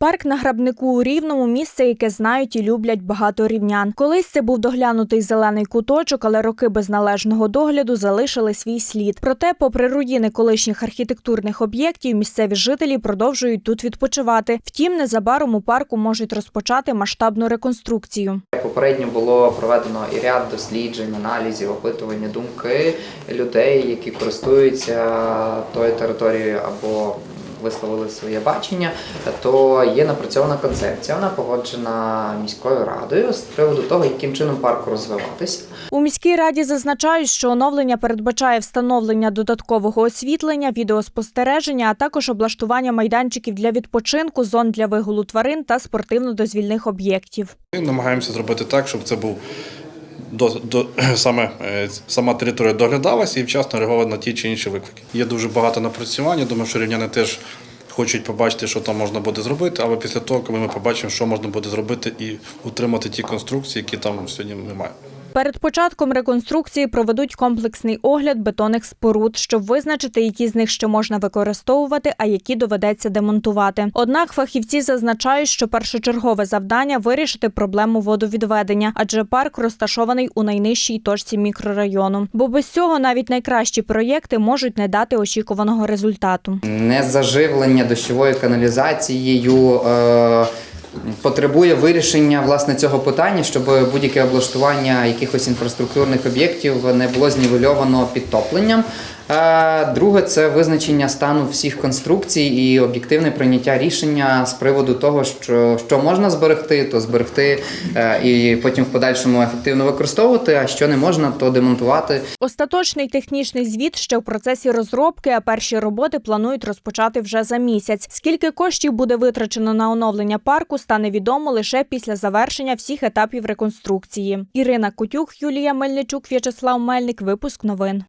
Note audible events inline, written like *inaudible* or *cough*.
Парк на грабнику у Рівному місце, яке знають і люблять багато рівнян. Колись це був доглянутий зелений куточок, але роки без належного догляду залишили свій слід. Проте, попри руїни колишніх архітектурних об'єктів, місцеві жителі продовжують тут відпочивати. Втім, незабаром у парку можуть розпочати масштабну реконструкцію. Попередньо було проведено і ряд досліджень, аналізів, опитування думки людей, які користуються тою територією або висловили своє бачення, то є напрацьована концепція. Вона погоджена міською радою з приводу того, яким чином парку розвиватися. У міській раді зазначають, що оновлення передбачає встановлення додаткового освітлення, відеоспостереження, а також облаштування майданчиків для відпочинку, зон для вигулу тварин та спортивно-дозвільних об'єктів. Ми намагаємося зробити так, щоб це був до, до, *clears throat* саме, е, сама територія доглядалася і вчасно реагувала на ті чи інші виклики. Є дуже багато напрацювання. Думаю, що рівняни теж хочуть побачити, що там можна буде зробити, але після того, коли ми побачимо, що можна буде зробити і утримати ті конструкції, які там сьогодні немає. Перед початком реконструкції проведуть комплексний огляд бетонних споруд, щоб визначити, які з них ще можна використовувати, а які доведеться демонтувати. Однак фахівці зазначають, що першочергове завдання вирішити проблему водовідведення, адже парк розташований у найнижчій точці мікрорайону. Бо без цього навіть найкращі проєкти можуть не дати очікуваного результату. Незаживлення дощовою каналізацією. Е- Потребує вирішення власне цього питання, щоб будь-яке облаштування якихось інфраструктурних об'єктів не було знівельовано підтопленням. Е, Друге це визначення стану всіх конструкцій і об'єктивне прийняття рішення з приводу того, що, що можна зберегти, то зберегти е, і потім в подальшому ефективно використовувати, а що не можна, то демонтувати. Остаточний технічний звіт ще в процесі розробки, а перші роботи планують розпочати вже за місяць. Скільки коштів буде витрачено на оновлення парку, стане відомо лише після завершення всіх етапів реконструкції. Ірина Кутюк, Юлія Мельничук, В'ячеслав Мельник. Випуск новин.